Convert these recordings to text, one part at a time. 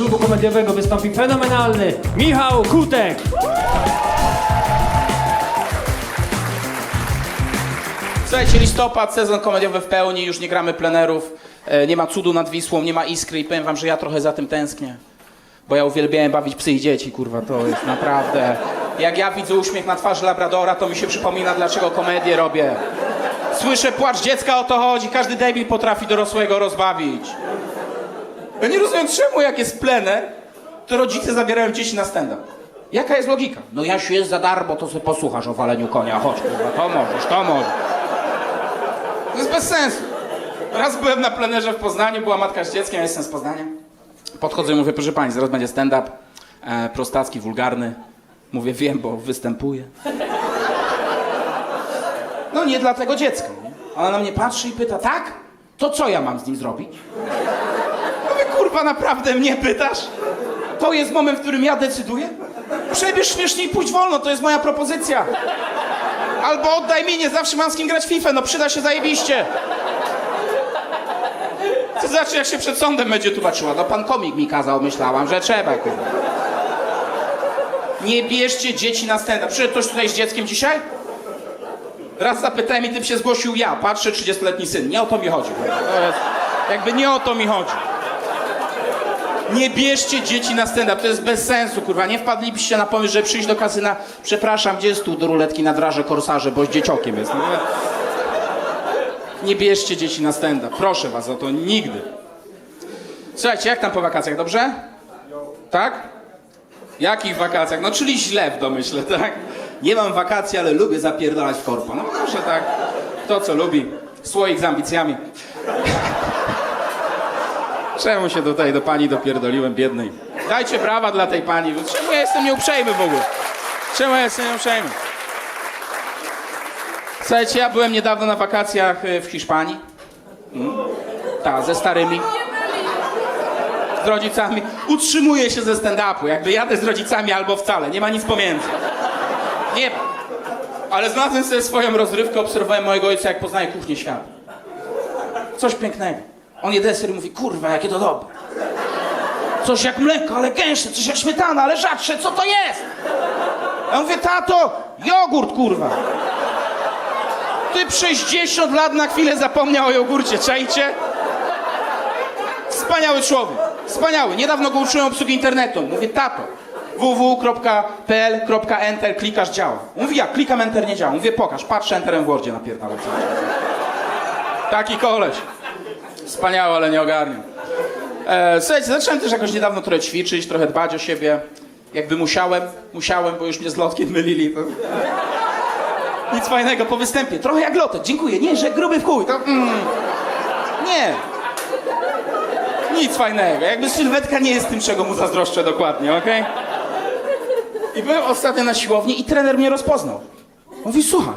klubu komediowego wystąpi fenomenalny Michał Kutek. Słuchajcie, listopad, sezon komediowy w pełni, już nie gramy plenerów, e, nie ma cudu nad Wisłą, nie ma iskry i powiem wam, że ja trochę za tym tęsknię. Bo ja uwielbiałem bawić psy i dzieci, kurwa, to jest naprawdę... Jak ja widzę uśmiech na twarzy Labradora, to mi się przypomina, dlaczego komedię robię. Słyszę płacz dziecka, o to chodzi, każdy debil potrafi dorosłego rozbawić. Ja nie rozumiem, czemu jak jest plener, to rodzice zabierają dzieci na stand-up. Jaka jest logika? No Jasiu, jest za darmo, to sobie posłuchasz o waleniu konia, chodź, kurwa, to możesz, to możesz. To jest bez sensu. Raz byłem na plenerze w Poznaniu, była matka z dzieckiem, ja jestem z Poznania. Podchodzę i mówię, proszę pani, zaraz będzie stand-up, e, prostacki, wulgarny. Mówię, wiem, bo występuję. No nie dla tego dziecka, nie? Ona na mnie patrzy i pyta, tak? To co ja mam z nim zrobić? Kurwa, naprawdę mnie pytasz? To jest moment, w którym ja decyduję? Przebierz śmiesznie i pójdź wolno, to jest moja propozycja. Albo oddaj mi, nie zawsze mam z kim grać FIFA, no przyda się zajebiście. To znaczy, jak się przed sądem będzie tłumaczyła, no pan komik mi kazał, myślałam, że trzeba, kurwa. Nie bierzcie dzieci na stand Przyszedł ktoś tutaj z dzieckiem dzisiaj? Raz zapytałem i tym się zgłosił ja, patrzę, 30-letni syn. Nie o to mi chodzi. jest, jakby nie o to mi chodzi. Nie bierzcie dzieci na stand to jest bez sensu, kurwa. Nie wpadlibyście na pomysł, że przyjść do kasyna, przepraszam, gdzie jest tu do ruletki na draże korsarze, bo z dzieciokiem jest. No, nie bierzcie dzieci na stand proszę was o to nigdy. Słuchajcie, jak tam po wakacjach, dobrze? Tak? Jakich wakacjach? No czyli źle w domyśle, tak? Nie mam wakacji, ale lubię zapierdalać korpo. No proszę tak, kto co lubi. Słoik z ambicjami. Czemu się tutaj do pani dopierdoliłem, biednej? Dajcie brawa dla tej pani. Czemu ja jestem nieuprzejmy w ogóle? Czemu ja jestem nieuprzejmy? Słuchajcie, ja byłem niedawno na wakacjach y, w Hiszpanii. Mm. Tak, ze starymi. Z rodzicami. Utrzymuję się ze stand-upu. Jakby jadę z rodzicami albo wcale. Nie ma nic pomiędzy. Nie. Ale znalazłem sobie swoją rozrywkę, obserwowałem mojego ojca, jak poznaje kuchnię świata. Coś pięknego. On je deser i mówi, kurwa, jakie to dobre. Coś jak mleko, ale gęstsze, coś jak śmietana, ale rzadsze, co to jest? Ja mówię, tato, jogurt, kurwa. Ty przez 60 lat na chwilę zapomniał o jogurcie, czajcie? Wspaniały człowiek, wspaniały. Niedawno go uczyłem obsługi internetu. Mówię, tato, www.pl.enter, klikasz, działa. Mówi, jak? Klikam enter, nie działa. Mówię, pokaż, patrzę, enterem w Wordzie czas. Taki koleś. Wspaniały, ale nie ogarniam. E, słuchajcie, zacząłem też jakoś niedawno trochę ćwiczyć, trochę dbać o siebie. Jakby musiałem, musiałem, bo już mnie z lotkiem mylili. To... Nic fajnego po występie. Trochę jak lotek, dziękuję. Nie, że gruby w chuj. To, mm, nie. Nic fajnego. Jakby sylwetka nie jest tym, czego mu zazdroszczę dokładnie, okej? I byłem ostatnio na siłowni i trener mnie rozpoznał. Mówi, słuchaj,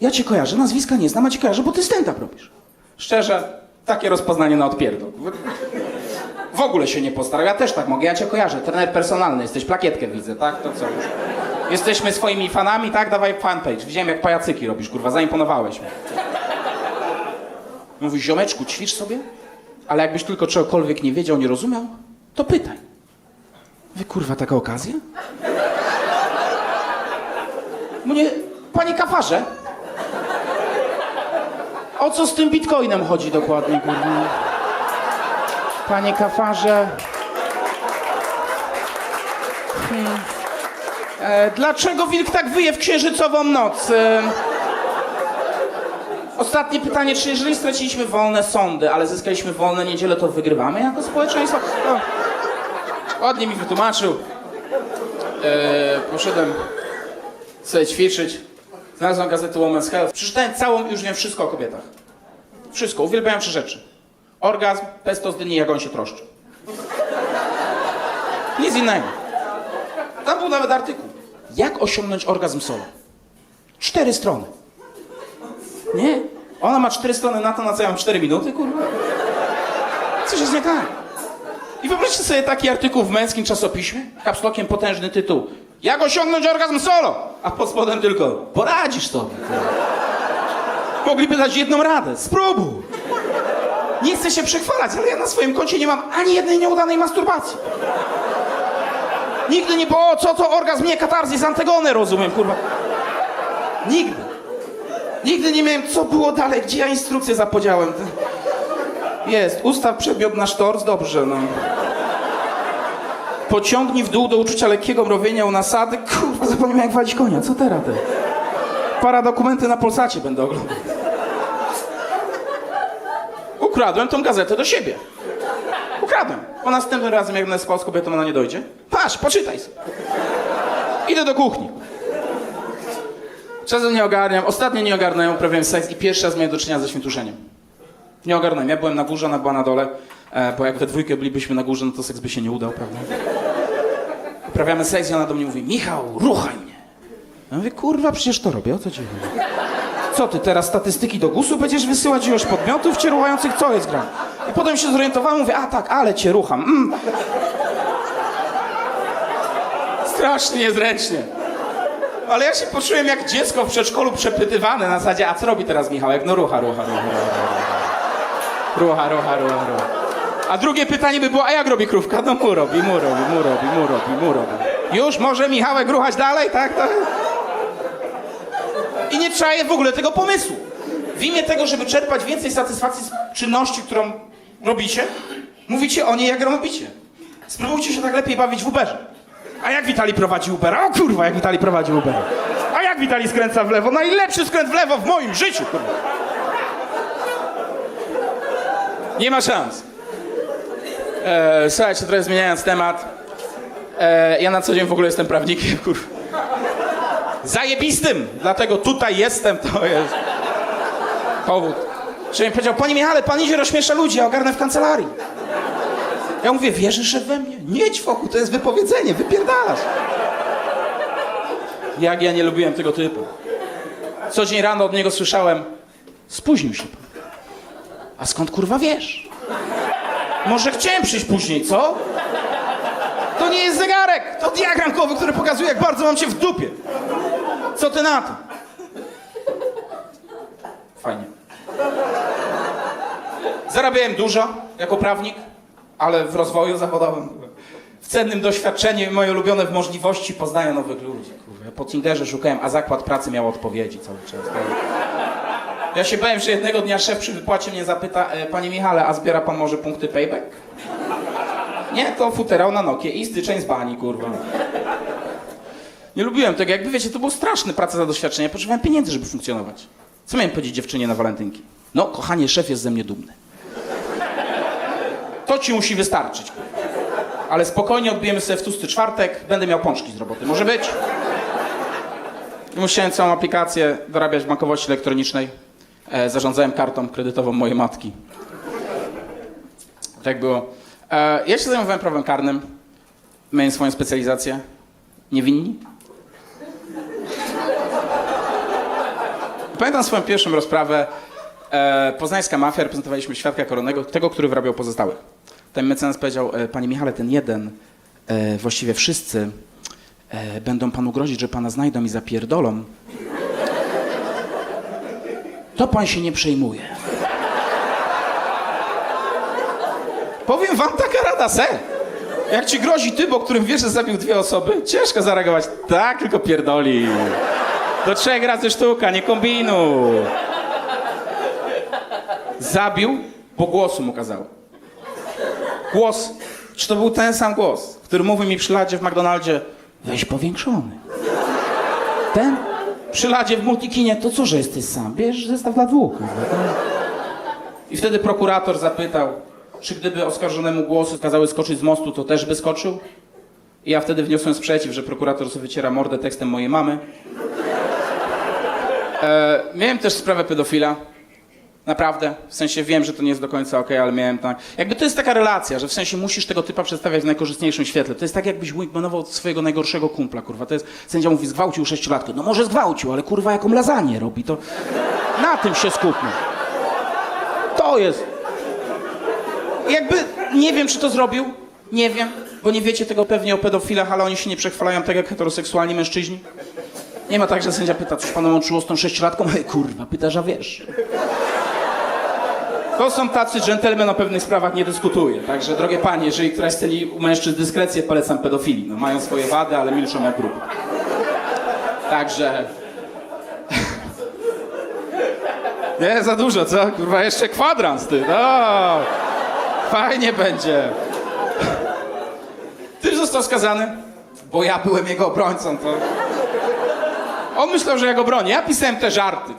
ja cię kojarzę, nazwiska nie znam, a cię kojarzę, bo ty stand-up robisz. Szczerze, takie rozpoznanie na odpierdol. W ogóle się nie postarał. Ja też tak mogę, ja cię kojarzę. Trener personalny, jesteś plakietkę widzę, tak? To co już? Jesteśmy swoimi fanami, tak? Dawaj fanpage. Widziałem jak pajacyki robisz, kurwa, zaimponowałeś mi. Mówi, ziomeczku, ćwicz sobie, ale jakbyś tylko czegokolwiek nie wiedział, nie rozumiał, to pytaj. Wy kurwa, taka okazja? Mnie, panie kafarze, o co z tym bitcoinem chodzi dokładnie, kurwa? Panie kafarze. Hmm. E, dlaczego wilk tak wyje w księżycową noc? E, ostatnie pytanie, czy jeżeli straciliśmy wolne sądy, ale zyskaliśmy wolne niedziele, to wygrywamy jako społeczeństwo? Ładnie mi wytłumaczył. E, poszedłem sobie ćwiczyć. Znalazłem gazetę Women's Health. Przeczytałem całą, już wiem wszystko o kobietach. Wszystko, uwielbiałem trzy rzeczy. Orgazm, pesto z dyni, jak on się troszczy. Nic innego. Tam był nawet artykuł. Jak osiągnąć orgazm solo? Cztery strony. Nie? Ona ma cztery strony na to, na co ja mam cztery minuty, kurwa? Coś jest nie tak. I wyobraźcie sobie taki artykuł w męskim czasopiśmie, kapslokiem potężny tytuł. Jak osiągnąć orgazm solo? A pod spodem tylko, poradzisz sobie. Mogliby dać jedną radę, spróbuj. Nie chcę się przechwalać, ale ja na swoim koncie nie mam ani jednej nieudanej masturbacji. Nigdy nie było, co to orgazm, nie katarzis, antygonę, rozumiem, kurwa. Nigdy. Nigdy nie miałem, co było dalej, gdzie ja instrukcję zapodziałem. Jest, ustaw przedmiot na sztorc, dobrze, no. Pociągnij w dół do uczucia lekkiego mrowienia u nasady. Zapomniałem jak walić konia, co teraz ty? Para dokumenty na Polsacie będę oglądał. Ukradłem tą gazetę do siebie. Ukradłem. Po następnym razem, jak będę spał z kobietą, ona nie dojdzie. Patrz, poczytaj sobie. Idę do kuchni. Czasem nie ogarniam. Ostatnio nie ogarnąłem, uprawiałem seks i pierwszy raz miałem do czynienia ze świętuszeniem. Nie ogarnąłem. Ja byłem na górze, ona była na dole, e, bo jak we dwójkę bylibyśmy na górze, no to seks by się nie udał, prawda? Uprawiamy seks i ona do mnie mówi, Michał, ruchaj mnie. Ja mówię, kurwa, przecież to robię, o co ci chodzi? Co ty, teraz statystyki do GUS-u będziesz wysyłać ilość podmiotów cię ruchających? Co jest gra? I potem się zorientowałem, mówię, a tak, ale cię rucham. Mm. Strasznie niezręcznie. Ale ja się poczułem jak dziecko w przedszkolu przepytywane na zasadzie, a co robi teraz Michałek? No rucha, rucha, rucha, rucha. Rucha, rucha, rucha, rucha. A drugie pytanie by było, a jak robi krówka? No mu robi, mu robi, mu robi, mu robi, mu robi. Już może Michałek ruchać dalej, tak? tak? I nie czaję w ogóle tego pomysłu. W imię tego, żeby czerpać więcej satysfakcji z czynności, którą robicie, mówicie o niej, jak robicie. Spróbujcie się tak lepiej bawić w Uberze. A jak Witali prowadzi Ubera? O kurwa, jak Witali prowadzi Ubera. A jak Witali skręca w lewo? Najlepszy skręt w lewo w moim życiu, kurwa. Nie ma szans. E, słuchajcie, trochę zmieniając temat. E, ja na co dzień w ogóle jestem prawnikiem, kurwa. Zajebistym! Dlatego tutaj jestem, to jest powód. Że mi powiedział, panie Michale, pan idzie rozśmiesza ludzi, ja ogarnę w kancelarii. Ja mówię, wierzysz we mnie? Nie ćwoku, to jest wypowiedzenie, wypierdalasz. Jak ja nie lubiłem tego typu. Co dzień rano od niego słyszałem, spóźnił się pan. A skąd kurwa wiesz? Może chciałem przyjść później, co? To nie jest zegarek, to diagram kowy, który pokazuje, jak bardzo mam cię w dupie. Co ty na to? Fajnie. Zarabiałem dużo jako prawnik, ale w rozwoju zawodowym. W cennym doświadczeniu moje ulubione w możliwości poznania nowych ludzi. Kurwa. Po Tinderze szukałem, a zakład pracy miał odpowiedzi cały czas. Ja się bałem, że jednego dnia szef przy wypłacie mnie zapyta, e, panie Michale, a zbiera pan może punkty payback? Nie, to futerał na Nokie i styczeń z bani, kurwa. Nie lubiłem tego, jakby wiecie, to było straszne praca za doświadczenie. Potrzebowałem pieniędzy, żeby funkcjonować. Co miałem powiedzieć dziewczynie na walentynki? No, kochanie, szef jest ze mnie dumny. To ci musi wystarczyć. Ale spokojnie odbijemy sobie w tłusty czwartek, będę miał pączki z roboty. Może być? I musiałem całą aplikację dorabiać w bankowości elektronicznej. E, zarządzałem kartą kredytową mojej matki. Tak było. E, ja się zajmowałem prawem karnym. Miałem swoją specjalizację. Niewinni? Pamiętam swoją pierwszą rozprawę. E, poznańska mafia, reprezentowaliśmy świadka koronnego, tego, który wyrabiał pozostałych. Ten mecenas powiedział, panie Michale, ten jeden, właściwie wszyscy, będą panu grozić, że pana znajdą i zapierdolą. To pan się nie przejmuje. Powiem wam taka rada, se. Jak ci grozi typ, o którym wiesz, że zabił dwie osoby, ciężko zareagować. Tak, tylko pierdoli. Do trzech razy sztuka, nie kombinuj. Zabił, bo głosu mu kazało. Głos. Czy to był ten sam głos, który mówił mi przy ladzie w McDonaldzie, weź powiększony. Ten? Przy ladzie w multikinie, to co, że jesteś sam? Bierz zestaw dla dwóch. tak? I wtedy prokurator zapytał, czy gdyby oskarżonemu głosu kazały skoczyć z mostu, to też by skoczył? I ja wtedy wniosłem sprzeciw, że prokurator sobie wyciera mordę tekstem mojej mamy. E, miałem też sprawę pedofila. Naprawdę. W sensie wiem, że to nie jest do końca okej, ale miałem tak. Jakby to jest taka relacja, że w sensie musisz tego typa przedstawiać w najkorzystniejszym świetle. To jest tak, jakbyś wingmanował swojego najgorszego kumpla, kurwa. To jest, sędzia mówi, zgwałcił sześciolatkę. No może zgwałcił, ale kurwa jaką lasagne robi, to na tym się skupmy. To jest. Jakby nie wiem, czy to zrobił. Nie wiem, bo nie wiecie tego pewnie o pedofilach, ale oni się nie przechwalają tak jak heteroseksualni mężczyźni. Nie ma tak, że sędzia pyta, coś pana łączyło z tą sześciolatką? Ej, kurwa, pytasz, a wiesz. To są tacy dżentelmen o pewnych sprawach nie dyskutuje. Także, drogie panie, jeżeli któraś ceni u mężczyzn dyskrecję, polecam pedofilii. No, mają swoje wady, ale milczą jak grupa. Także... Nie, za dużo, co? Kurwa, jeszcze kwadrans, ty. No, fajnie będzie. Ty został skazany, bo ja byłem jego obrońcą, to... On myślał, że ja go bronię. Ja pisałem te żarty.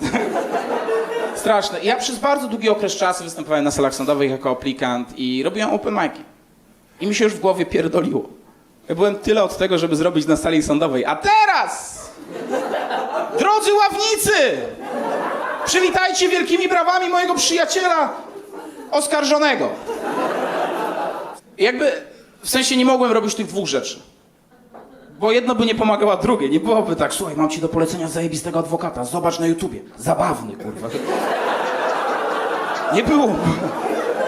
Straszne. Ja przez bardzo długi okres czasu występowałem na salach sądowych jako aplikant i robiłem open mic'i. I mi się już w głowie pierdoliło. Ja byłem tyle od tego, żeby zrobić na sali sądowej. A teraz! Drodzy ławnicy! Przywitajcie wielkimi brawami mojego przyjaciela oskarżonego. Jakby w sensie nie mogłem robić tych dwóch rzeczy. Bo jedno by nie pomagało drugie. Nie byłoby tak, słuchaj, mam ci do polecenia zajebistego adwokata. Zobacz na YouTubie. Zabawny, kurwa. Nie było.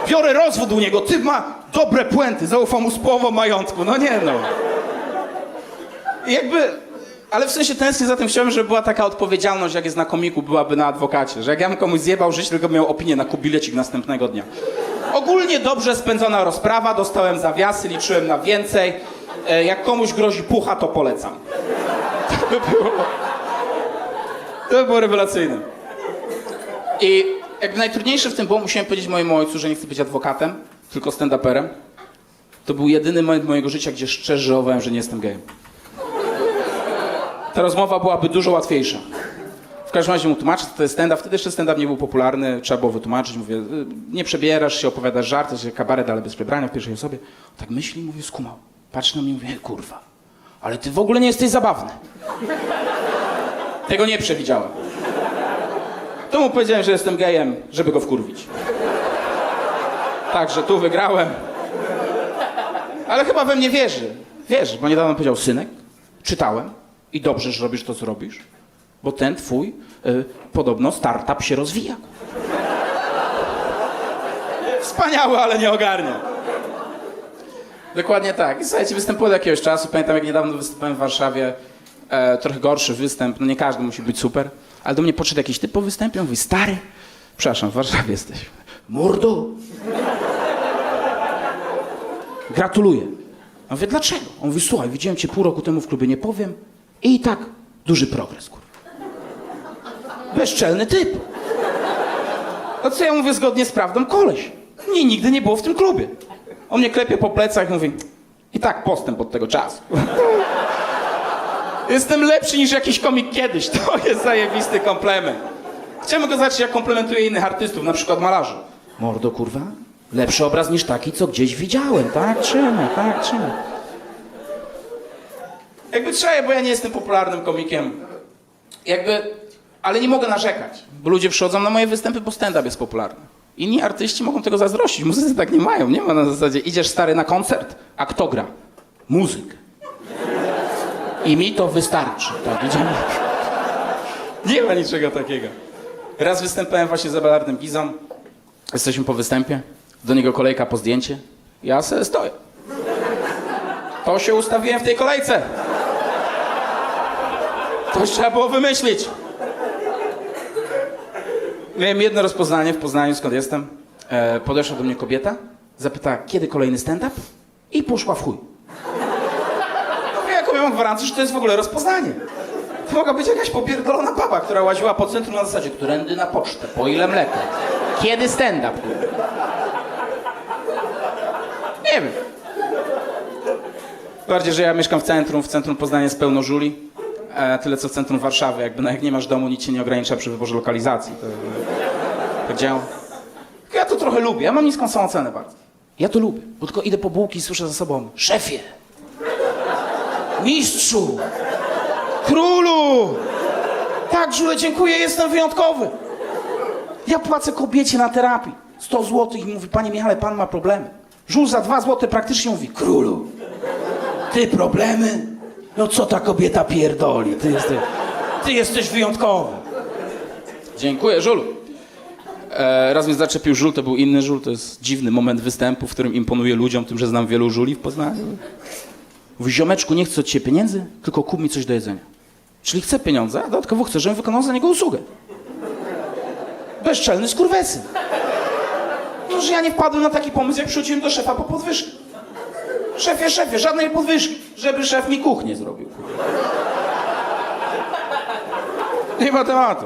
Biorę rozwód u niego. Ty ma dobre puenty. Zaufam mu z połową majątku. No nie no. I jakby... Ale w sensie tęsknię za tym chciałem, żeby była taka odpowiedzialność, jak jest na komiku, byłaby na adwokacie. Że jak ja bym komuś zjebał życie, tylko miał opinię na kubilecik następnego dnia. Ogólnie dobrze spędzona rozprawa, dostałem zawiasy, liczyłem na więcej. E, Jak komuś grozi pucha, to polecam. To by było, to by było rewelacyjne. I jakby najtrudniejsze w tym było, musiałem powiedzieć mojemu ojcu, że nie chcę być adwokatem, tylko stand-uperem. To był jedyny moment mojego życia, gdzie szczerze żałowałem, że nie jestem gejem. Ta rozmowa byłaby dużo łatwiejsza. W każdym razie mu tłumaczę, to jest stand-up. Wtedy jeszcze stand-up nie był popularny, trzeba było wytłumaczyć. Mówię, y, nie przebierasz się, opowiadasz żarty, że kabaret, ale bez przebrania w pierwszej osobie. Tak myśli i mówi, skumał. Patrzy na mnie i mówi, kurwa, ale ty w ogóle nie jesteś zabawny. Tego nie przewidziałem. To mu powiedziałem, że jestem gejem, żeby go wkurwić. Także tu wygrałem. Ale chyba we mnie wierzy. Wierzy, bo niedawno powiedział, synek, czytałem i dobrze, że robisz to, co robisz, bo ten twój y, podobno startup się rozwija. Wspaniały, ale nie ogarnia. Dokładnie tak. I słuchajcie, występuję od jakiegoś czasu. Pamiętam, jak niedawno występowałem w Warszawie. E, trochę gorszy występ. No nie każdy musi być super. Ale do mnie podszedł jakiś typ po występie. Mówi, stary, przepraszam, w Warszawie jesteś. Mordo. Gratuluję. Ja mówię, dlaczego? On mówi, słuchaj, widziałem cię pół roku temu w klubie, nie powiem. I tak duży progres, kurwa. Bezczelny typ. No co ja mówię zgodnie z prawdą? Koleś. Mnie nigdy nie było w tym klubie. On mnie klepie po plecach i mówi, i tak postęp od tego czasu. Jestem lepszy niż jakiś komik kiedyś. To jest zajebisty komplement. Chciałem go zobaczyć, jak komplementuje innych artystów, na przykład malarzy. Mordo, kurwa, lepszy obraz niż taki, co gdzieś widziałem. Tak, trzymaj, tak, trzymaj. Jakby trzeba, bo ja nie jestem popularnym komikiem. Jakby, ale nie mogę narzekać, bo ludzie przychodzą na moje występy, bo stand-up jest popularny. Inni artyści mogą tego zazdrościć, muzycy tak nie mają. Nie ma na zasadzie, idziesz stary na koncert, a kto gra? Muzyk. I mi to wystarczy. Tak, idziemy. Nie ma niczego takiego. Raz występowałem właśnie z Abelardem Gizą. Jesteśmy po występie. Do niego kolejka po zdjęcie. Ja sobie stoję. To się ustawiłem w tej kolejce. To trzeba było wymyślić. Miałem jedno rozpoznanie w Poznaniu, skąd jestem. E, podeszła do mnie kobieta, zapytała, kiedy kolejny stand-up? I poszła w chuj. Ja jaką mam gwarancję, że to jest w ogóle rozpoznanie. To mogła być jakaś popierdolona baba, która łaziła po centrum na zasadzie, którędy na pocztę, po ile mleko. Kiedy stand-up? Nie wiem. Bardziej, że ja mieszkam w centrum, w centrum Poznania jest pełno żuli. E, tyle co w centrum Warszawy. Jakby no, jak nie masz domu, nic cię nie ogranicza przy wyborze lokalizacji. To, działa. Ja to trochę lubię. Ja mam niską samoocenę bardzo. Ja to lubię, bo tylko idę po bułki i słyszę za sobą szefie, mistrzu, królu. Tak, Żule, dziękuję, jestem wyjątkowy. Ja płacę kobiecie na terapii 100 zł i mówi, panie Michale, pan ma problemy. Żul za 2 zł praktycznie mówi, królu, ty problemy? No co ta kobieta pierdoli? Ty jesteś, ty jesteś wyjątkowy. Dziękuję, Żulu. E, raz mnie zaczepił żul, to był inny żul. To jest dziwny moment występu, w którym imponuję ludziom tym, że znam wielu żuli w Poznaniu. Mówi, ziomeczku, nie chcę od ciebie pieniędzy, tylko kup mi coś do jedzenia. Czyli chcę pieniądze, a dodatkowo chcę, żebym wykonał za niego usługę. Bezczelny skurwesyn. to, że ja nie wpadłem na taki pomysł, jak przychodziłem do szefa po podwyżkę. Szefie, szefie, żadnej podwyżki, żeby szef mi kuchnię zrobił. Nie ma tematu.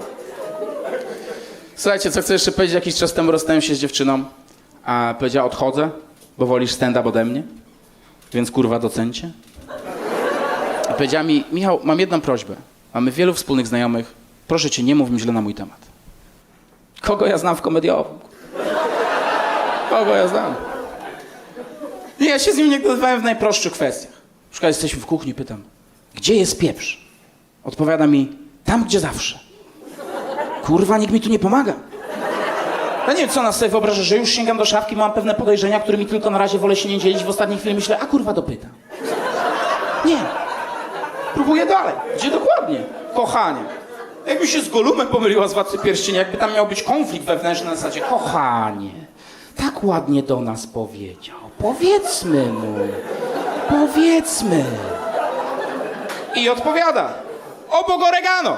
Słuchajcie, co chcę jeszcze powiedzieć, jakiś czas temu rozstałem się z dziewczyną, a powiedziała odchodzę, bo wolisz stand-up ode mnie, więc kurwa docencie. I powiedziała mi, Michał, mam jedną prośbę. Mamy wielu wspólnych znajomych. Proszę cię, nie mów mi źle na mój temat. Kogo ja znam w komediowym? Kogo ja znam? Ja się z nim nie dogadywałem w najprostszych kwestiach. Na przykład jesteśmy w kuchni, pytam, gdzie jest pieprz? Odpowiada mi, tam gdzie zawsze. Kurwa, nikt mi tu nie pomaga. Ja nie wiem, co nas sobie wyobraża, że już sięgam do szafki, mam pewne podejrzenia, którymi tylko na razie wolę się nie dzielić. W ostatniej chwili myślę, a kurwa dopytam. Nie. Próbuję dalej. Gdzie dokładnie? Kochanie. Jakby się z Golumem pomyliła z Władcy Pierścienia, jakby tam miał być konflikt wewnętrzny na zasadzie kochanie, tak ładnie do nas powiedział. Powiedzmy mu. Powiedzmy. I odpowiada. Obok oregano.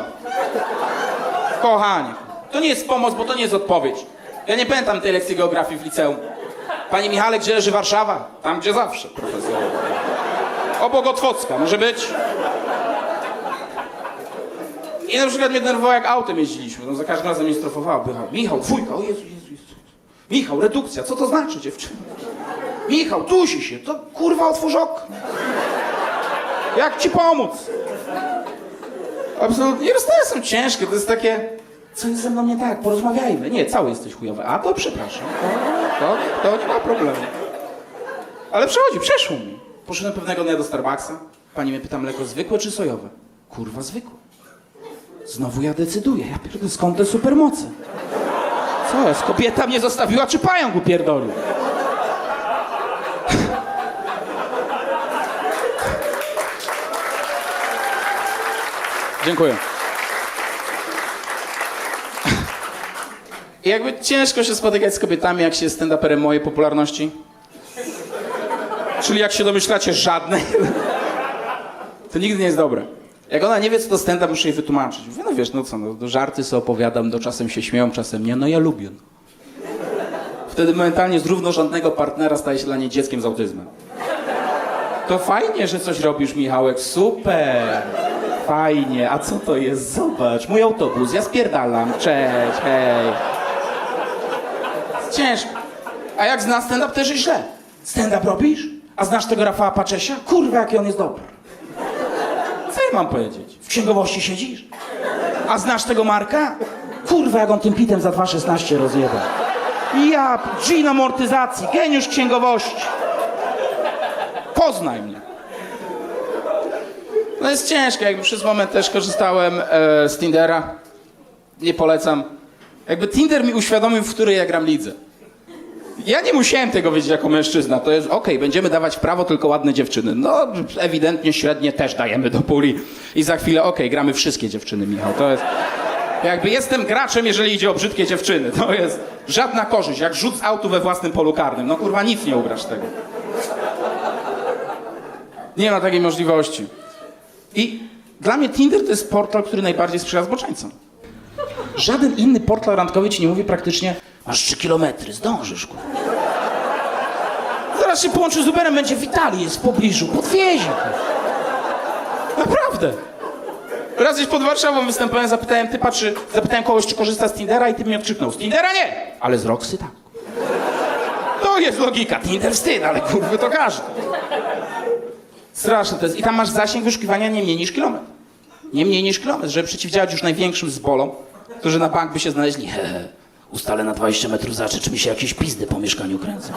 Kochanie. To nie jest pomoc, bo to nie jest odpowiedź. Ja nie pamiętam tej lekcji geografii w liceum. Panie Michale, gdzie leży Warszawa? Tam, gdzie zawsze, profesor. Obok Otwocka, może być? I na przykład mnie denerwowało, jak autem jeździliśmy. No za każdym razem mnie strofowała. Była, Michał, dwójka, o Jezu, Jezu. Michał, redukcja, co to znaczy, dziewczyna? Michał, dusi się, to kurwa otwórz okno. Jak ci pomóc? Absolutnie. Rozstaje są ciężkie, to jest takie... Co jest ze mną nie tak? Porozmawiajmy. Nie, cały jesteś chujowy. A to przepraszam. To, to, to nie ma problemu. Ale przechodzi, przeszło mi. Poszedłem pewnego dnia do Starbucksa. Pani mnie pyta, mleko zwykłe czy sojowe? Kurwa, zwykłe. Znowu ja decyduję. Ja pierdolę, skąd te supermoce? Co jest? Kobieta mnie zostawiła, czy pająk upierdolił? Dziękuję. I jakby ciężko się spotykać z kobietami, jak się jest stand-uperem mojej popularności. Czyli jak się domyślacie, żadnej. To nigdy nie jest dobre. Jak ona nie wie, co to stand-up, muszę jej wytłumaczyć. Mówię, no wiesz, no co, no, żarty sobie opowiadam, no czasem się śmieją, czasem nie, no ja lubię. No. Wtedy momentalnie z równorzędnego partnera staje się dla niej dzieckiem z autyzmem. To fajnie, że coś robisz, Michałek, super. Fajnie, a co to jest? Zobacz, mój autobus, ja spierdalam, cześć, hej. Ciężko. A jak znasz stand-up, też jest źle. Stand-up robisz? A znasz tego Rafała Paczesia? Kurwa, jaki on jest dobry. Ja mam powiedzieć? W księgowości siedzisz? A znasz tego Marka? Kurwa, jak on tym pitem za 2,16 rozjeba. Ja, G na amortyzacji, geniusz księgowości. Poznaj mnie. No jest ciężko, jakby przez moment też korzystałem e, z Tindera. Nie polecam. Jakby Tinder mi uświadomił, w której ja gram lidze. Ja nie musiałem tego wiedzieć jako mężczyzna. To jest okej, będziemy dawać prawo tylko ładne dziewczyny. No, ewidentnie średnie też dajemy do puli. I za chwilę, okej, gramy wszystkie dziewczyny, Michał. To jest. Jakby jestem graczem, jeżeli idzie o brzydkie dziewczyny. To jest żadna korzyść, jak rzut z autu we własnym polu karnym. No kurwa, nic nie ugrasz tego. Nie ma takiej możliwości. I dla mnie Tinder to jest portal, który najbardziej sprzyja zboczeńcom. Żaden inny portal randkowy ci nie mówi praktycznie masz 3 kilometry, zdążysz, kurwa. Zaraz się połączy z Uberem, będzie Witali, jest w pobliżu, podwiezie. kurwa. Naprawdę. Raz gdzieś pod Warszawą występowałem, zapytałem typa, czy... Zapytałem kogoś, czy korzysta z Tindera i typ mi odkrzyknął. Z Tindera nie, ale z Roxy tak. To jest logika. Tinder wstyd, ale kurwy to każdy. Straszne to jest. I tam masz zasięg wyszukiwania nie mniej niż kilometr. Nie mniej niż kilometr, żeby przeciwdziałać już największym zbolom, którzy na bank by się znaleźli. Hehe, ustalę na 20 metrów zacznie, czy mi się jakieś pizdy po mieszkaniu kręcą.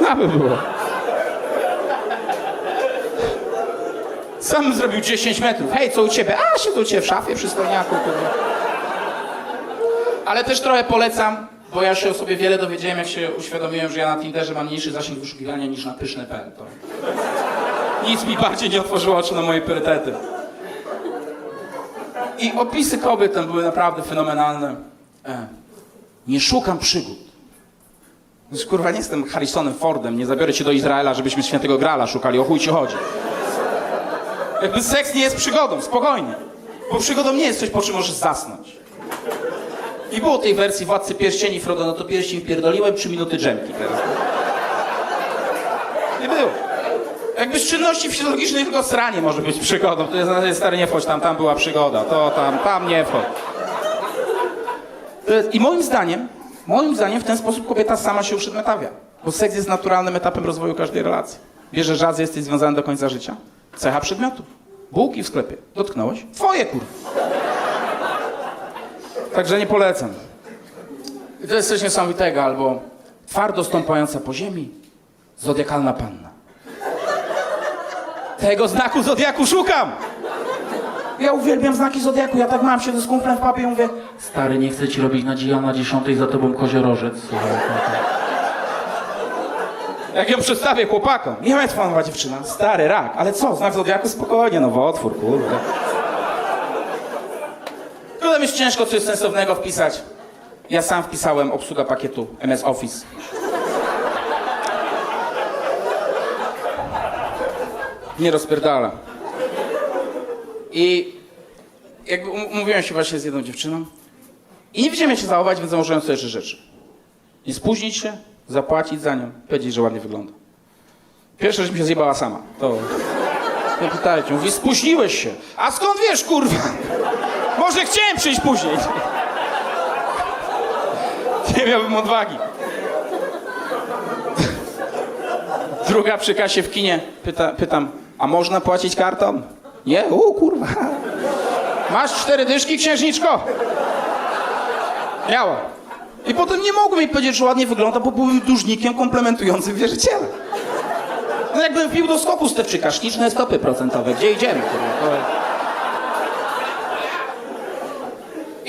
No by było. Sam zrobił 10 metrów. Hej, co u ciebie? A, siedzę u ciebie w szafie przy stolniaku. kurwa. Ale też trochę polecam, bo ja się o sobie wiele dowiedziałem, jak się uświadomiłem, że ja na Tinderze mam mniejszy zasięg wyszukiwania niż na pyszne.pl. To... Nic mi bardziej nie otworzyło oczu na moje priorytety. I opisy kobiet tam były naprawdę fenomenalne. E, nie szukam przygód. Kurwa, nie jestem Harrisonem Fordem, nie zabiorę cię do Izraela, żebyśmy świętego Grala szukali, o chuj ci chodzi. Jakby seks nie jest przygodą, spokojnie. Bo przygodą nie jest coś, po czym możesz zasnąć. I było tej wersji Władcy Pierścieni, Frodo, no to pierścień wpierdoliłem, trzy minuty drzemki teraz. Nie było. Jakby z czynności fizjologicznej tylko sranie może być przygodą. To jest, to jest stary, nie wchodź tam, tam była przygoda. To tam, tam nie wchodź. Jest, I moim zdaniem, moim zdaniem w ten sposób kobieta sama się uszydmetawia. Bo seks jest naturalnym etapem rozwoju każdej relacji. Bierzesz raz, jesteś związany do końca życia. Cecha przedmiotu. Bułki w sklepie. Dotknąłeś? Twoje kurwa. Także nie polecam. I to jest coś niesamowitego, albo twardo stąpająca po ziemi, zodiakalna panna. Tego znaku zodiaku szukam! Ja uwielbiam znaki zodiaku, ja tak mam, siedzę z kumplem w papie i mówię Stary, nie chcę ci robić nadzieja na dziesiątej za tobą koziorożec. Słuchaj, Jak ją przedstawię chłopakom. Niemecka dziewczyna, stary rak, ale co, znak zodiaku? Spokojnie, nowotwór, kurde. Potem jest ciężko coś sensownego wpisać. Ja sam wpisałem obsługa pakietu MS Office. Nie rozpierdala. I jakby um- umówiłem się właśnie z jedną dziewczyną i nie wiedziałem jak się zachować, więc założyłem sobie trzy rzeczy. Nie spóźnić się, zapłacić za nią, powiedzieć, że ładnie wygląda. Pierwsza rzecz mi się zjebała sama. To... Nie pytajcie. Mówi, spóźniłeś się. A skąd wiesz, kurwa? Może chciałem przyjść później. Nie miałbym odwagi. Druga przy kasie w kinie. Pyta, pytam, a można płacić kartą? Nie? U, kurwa. Masz cztery dyszki, księżniczko? Miała. I potem nie mogłem jej powiedzieć, że ładnie wygląda, bo byłem dłużnikiem komplementującym wierzyciela. No jakbym wpił do skoku stepczyka, śliczne stopy procentowe. Gdzie idziemy? kurwa?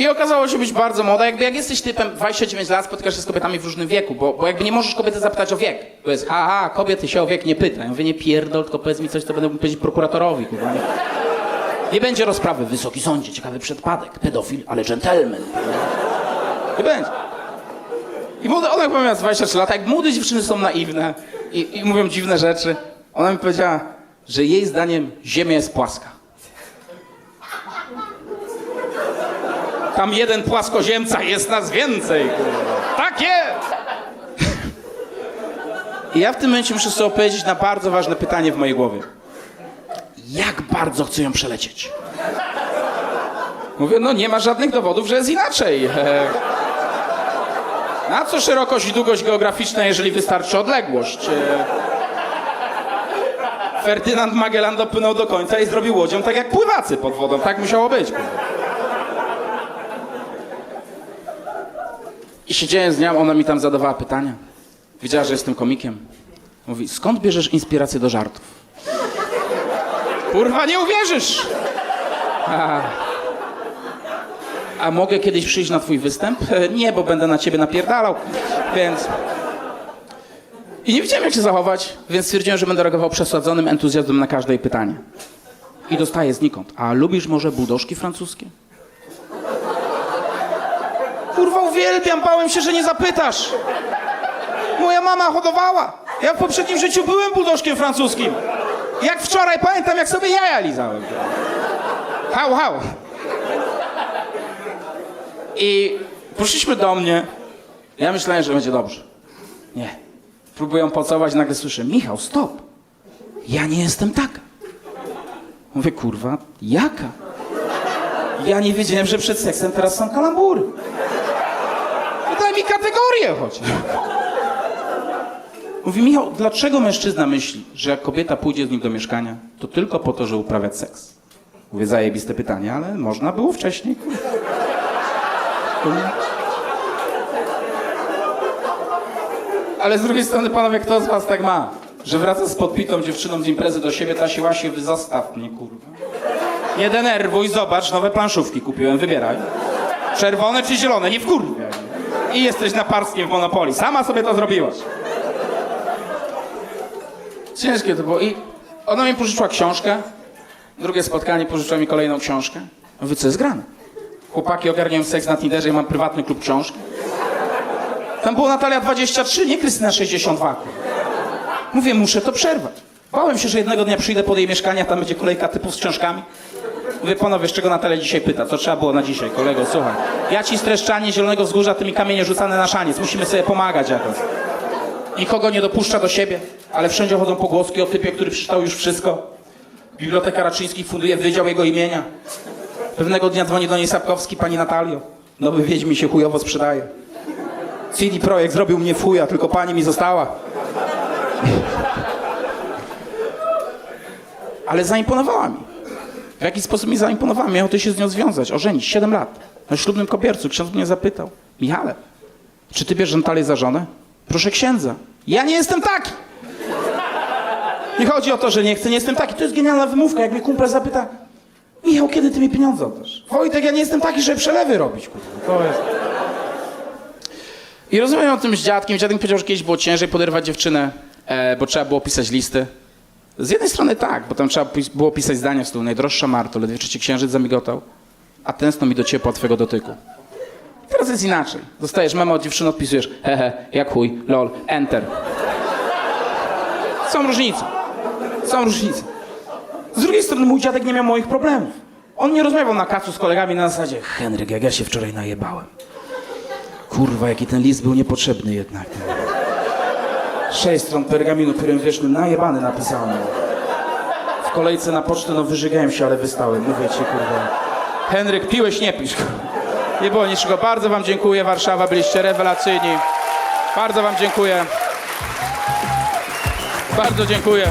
I okazało się być bardzo młoda. Jakby jak jesteś typem 29 lat, spotykasz się z kobietami w różnym wieku, bo, bo jakby nie możesz kobiety zapytać o wiek. To jest, ha, ha, kobiety się o wiek nie pyta. Ja mówię, nie pierdol, tylko powiedz mi coś, co będę mógł powiedzieć prokuratorowi, kurwa. Nie, będzie rozprawy. Wysoki sądzie, ciekawy przypadek. Pedofil, ale dżentelmen. Nie będzie. I młode, ona chyba miała z 23 lata, jak młode dziewczyny są naiwne i, i mówią dziwne rzeczy. Ona mi powiedziała, że jej zdaniem Ziemia jest płaska. Tam jeden płaskoziemca, jest nas więcej. kurwa. Tak jest! I ja w tym momencie muszę sobie odpowiedzieć na bardzo ważne pytanie w mojej głowie. Jak bardzo chcę ją przelecieć? Mówię, no nie ma żadnych dowodów, że jest inaczej. E, Na co szerokość i długość geograficzna, jeżeli wystarczy odległość? E, Ferdynand Magellan dopłynął do końca i zrobił łodzią tak jak pływacy pod wodą. Tak musiało być. I siedziałem z nią, ona mi tam zadawała pytania. Wiedziała, że jestem komikiem. Mówi, skąd bierzesz inspirację do żartów? Kurwa, nie uwierzysz! A, a mogę kiedyś przyjść na twój występ? E, Nie, bo będę na ciebie napierdalał, więc... I nie wiedziałem, jak się zachować, więc stwierdziłem, że będę reagował przesadzonym entuzjazmem na każde pytanie. I dostaję znikąd. A lubisz może budoszki francuskie? Kurwa, uwielbiam, bałem się, że nie zapytasz. Moja mama hodowała. Ja w poprzednim życiu byłem buldożkiem francuskim. Jak wczoraj pamiętam, jak sobie jaja lizałem. Hał, hał. I poszliśmy do mnie. Ja myślałem, że będzie dobrze. Nie. Próbuję pocałować, nagle słyszę, Michał, stop. Ja nie jestem taka. Mówię, kurwa, jaka? Ja nie wiedziałem, że przed seksem teraz są kalambury. No daj mi kategorię choć. Mówi, Michał, dlaczego mężczyzna myśli, że jak kobieta pójdzie z nim do mieszkania, to tylko po to, żeby uprawiać seks? Mówię, zajebiste pytanie, ale można było wcześniej. Ale z drugiej strony, panowie, kto z was tak ma? Że wraca z podpitą dziewczyną z imprezy do siebie, ta się wy zostaw mnie, kurwa. Nie denerwuj, zobacz, nowe planszówki kupiłem, wybieraj. Czerwone czy zielone, nie wkurwiaj. I jesteś na parskiem w Monopolii. Sama sobie to zrobiłaś. Ciężkie to było. I ona mi pożyczyła książkę. Drugie spotkanie pożyczyła mi kolejną książkę. Mówię, co jest grane? Chłopaki ogarniają seks na Tinderze i mam prywatny klub książki. Tam było Natalia 23, nie Krystyna 62. Mówię, muszę to przerwać. Bałem się, że jednego dnia przyjdę pod jej mieszkanie, a tam będzie kolejka typów z książkami. Mówię, panowie, z czego Natalia dzisiaj pyta? Co trzeba było na dzisiaj, kolego, słuchaj. Ja ci streszczanie Zielonego Wzgórza, tymi kamienie rzucane na szaniec. Musimy sobie pomagać jakoś. Nikogo nie dopuszcza do siebie, ale wszędzie chodzą pogłoski o typie, który przeczytał już wszystko. Biblioteka Raczyńskich funduje wydział jego imienia. Pewnego dnia dzwoni do niej Sapkowski, pani Natalio. Nowy Wiedźmin się chujowo sprzedaje. CD Projekt zrobił mnie fuja, tylko pani mi została. Ale zaimponowała mi. W jaki sposób mi zaimponowała? Miałem to się z nią związać, ożenić, 7 lat. Na ślubnym kobiercu ksiądz mnie zapytał. Michale, czy ty bierzesz Natalię za żonę? Proszę księdza. Ja nie jestem taki. Nie chodzi o to, że nie chcę, nie jestem taki. To jest genialna wymówka. Jak mnie kumpel zapyta, Michał, kiedy ty mi pieniądze oddasz? Wojtek, ja nie jestem taki, żeby przelewy robić. Kurwa. To jest... I rozmawiam o tym z dziadkiem. Dziadek powiedział, że kiedyś było ciężej poderwać dziewczynę, e, bo trzeba było pisać listy. Z jednej strony tak, bo tam trzeba było pisać zdania w stylu najdroższa Marto, ledwie czy księżyc zamigotał, a tęskno mi do ciepła twego dotyku. Teraz jest inaczej. Dostajesz memo od dziewczyny, odpisujesz hehe, jak chuj, lol, enter. Są różnice. Są różnice. Z drugiej strony mój dziadek nie miał moich problemów. On nie rozmawiał na kacu z kolegami na zasadzie Henryk, jak ja się wczoraj najebałem. Kurwa, jaki ten list był niepotrzebny jednak. Sześć stron pergaminu, którym wiesz, najebany napisałem. W kolejce na pocztę, no wyżygałem się, ale wystałem. Mówię ci, kurwa. Henryk, piłeś, nie pisz. Nie było niczego. Bardzo wam dziękuję, Warszawa, byliście rewelacyjni. Bardzo wam dziękuję. Bardzo dziękuję.